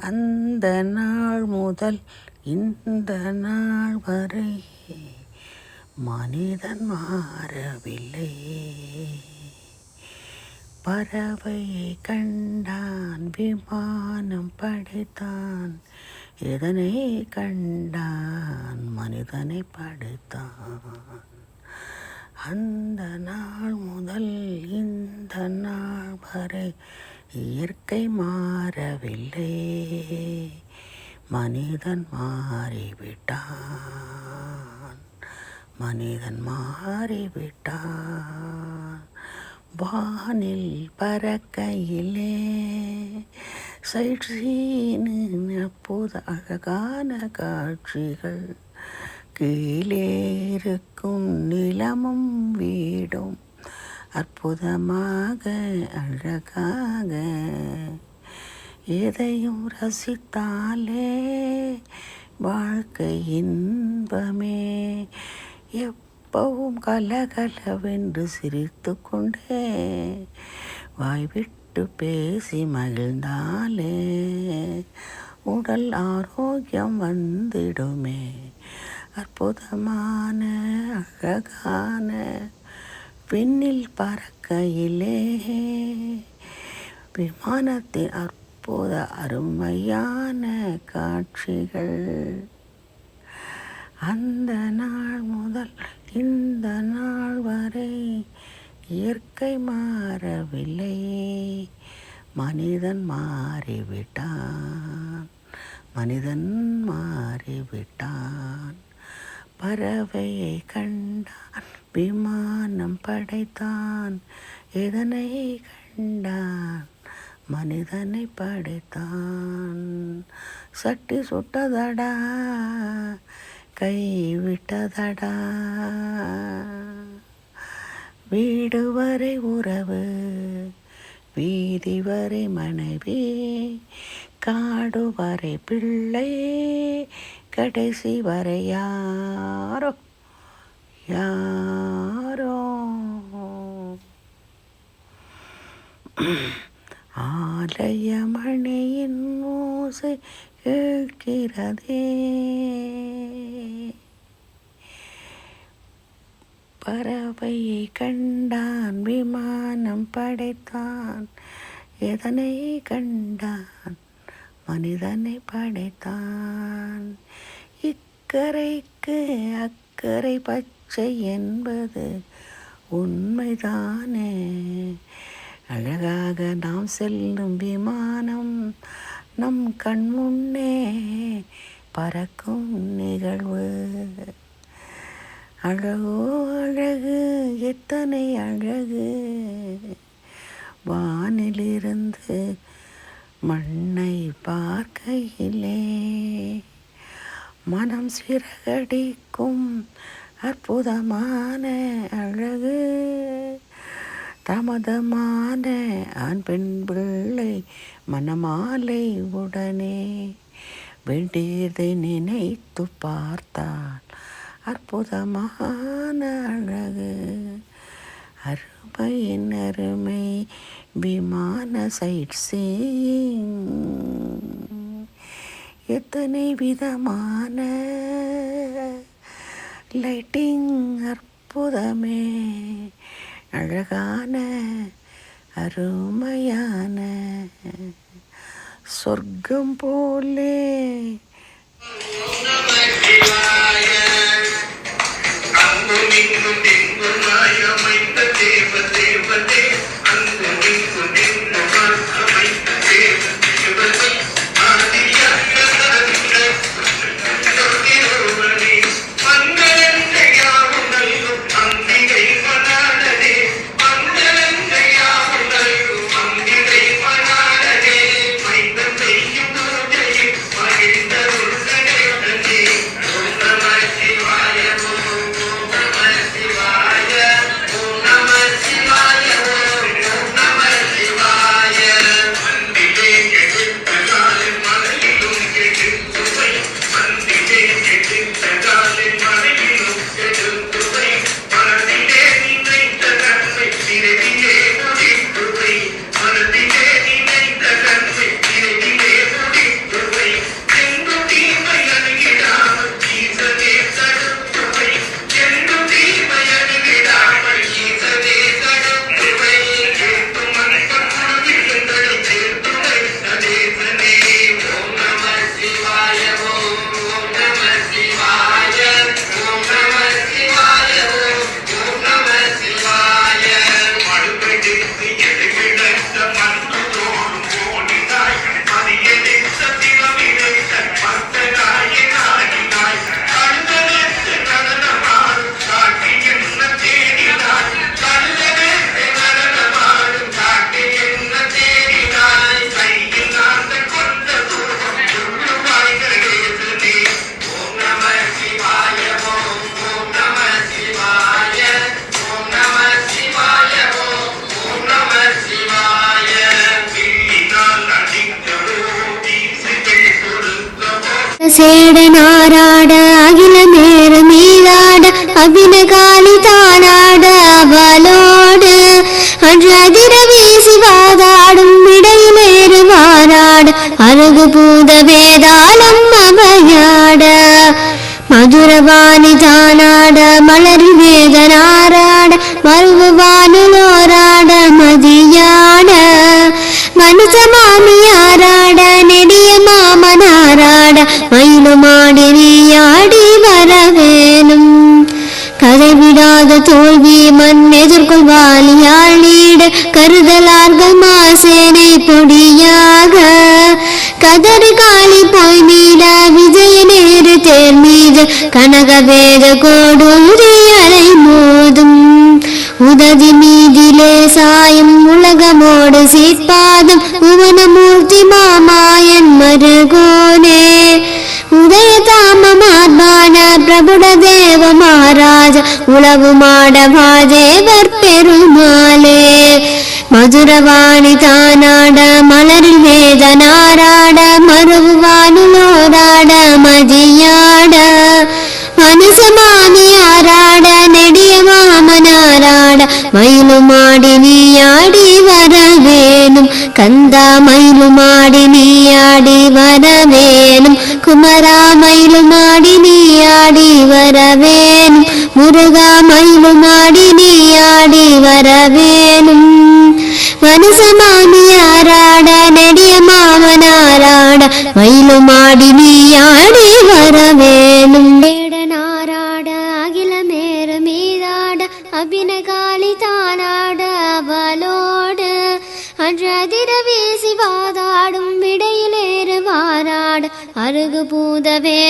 அந்த நாள் முதல் இந்த நாள் வரை மனிதன் மாறவில்லை. பறவையை கண்டான் விமானம் படைத்தான். இதனை கண்டான்? மனிதனை படைத்தான். அந்த நாள் முதல் இந்த நாள் வரை இயற்கை மாறவில்லை. மனிதன் மாறிவிட்டான். மனிதன் மாறிவிட்டான். வானில் பறக்கையிலே சைட்ரீனு அப்போது அழகான காட்சிகள். கீழே இருக்கும் நிலமும் வீடும் அற்புதமாக அழகாக எதையும் ரசித்தாலே வாழ்க்கை இன்பமே. எப்பவும் கலகலவென்று சிரித்து கொண்டே வாய்விட்டு பேசி மகிழ்ந்தாலே உடல் ஆரோக்கியம் வந்திடுமே. அற்புதமான அழகான விண்ணில் பறக்கையிலே. விமானத்தின் அற்புத அருமையான காட்சிகள். அந்த நாள் முதல் இந்த நாள் வரை இயற்கை மாறவில்லை. மனிதன் மாறிவிட்டான். மனிதன் மாறிவிட்டான். பறவையை கண்டான். விமானம் படைத்தான். எதனை கண்டான்? மனிதனை படைத்தான். சட்டி சுட்டதடா? கை விட்டதடா வீடு வரை உறவு வீதி வரை மனைவி காடு வரை பிள்ளை கடைசி வரை யாரோ யாரோ? ஆலய ஓசை கேட்கிறதே பறவையை கண்டான் விமானம் படைத்தான். எதனை கண்டான்? மனிதனை படைத்தான். இக்கரைக்கு அக்கறை பச்சை என்பது உண்மைதானே? அழகாக நாம் செல்லும் விமானம் நம் கண் முன்னே பறக்கும் நிகழ்வு. அழகோ அழகு எத்தனை அழகு. வானிலிருந்து மண்ணை பார்க்கையிலே மனம் சிறகடிக்கும் அற்புதமான அழகு. தாமதமான ஆண் பெண் பிள்ளை மனமாலை உடனே வேண்டியதை நினைத்து பார்த்தால் அற்புதமான அழகு. அருமையின் அருமை விமான சைட் சீயிங் எத்தனை விதமான லைட்டிங் அற்புதமே. அழகான அருமையான சொர்க்கம் போலே சேடனாராட அகில நேர மீதாட அபின காலி தானாட அவளோடு. அன்று அதிர வீசி வாதாடும் இடையிலேறு மாறாட அழகு பூத வேதாளம் அவையாட. மதுரவாணி தானாட மலரி வேதனாராட மருவானுலோராட மதியாட. மனுஷ மாமியாராட மயிலுமாடி நீயாடி வரவேணும் கதை விடாத தோல்வி மண் எதிர்கொள்வாளியாள் நீட. கருதலார்கள் மாசேனை பொடியாக. கதறி காலி போய் மீட விஜய நேரு தேர் மீது. கனக வேத கோடூரி அலை மோதும். உதவி மீதிலே சாயம் உலகமோடு சீர்பாதம். உவனம் உதய தாமமார்பான பிரபுட தேவ மகாராஜ உளவு மாடவாதேவர் பெருமாளே மதுரவாணி தானாட மலரில் வேத நாராட மருவானுலோராட மதியாட மனுஷமாமியாராட நெடிய மாமனாராட மயிலுமாடி நீயாடி வரவேணும் கந்தா மயிலுமாடி நீயாடி வரவேணும் குமரா நீ ஆடி வரவேணும் முருகா மயிலுமாடி ஆடி வரவேணும் மனுஷமாமியாராட நெடிய மாமனாராட மயிலுமாடி ஆடி வரவேணும் அருகு பூதவே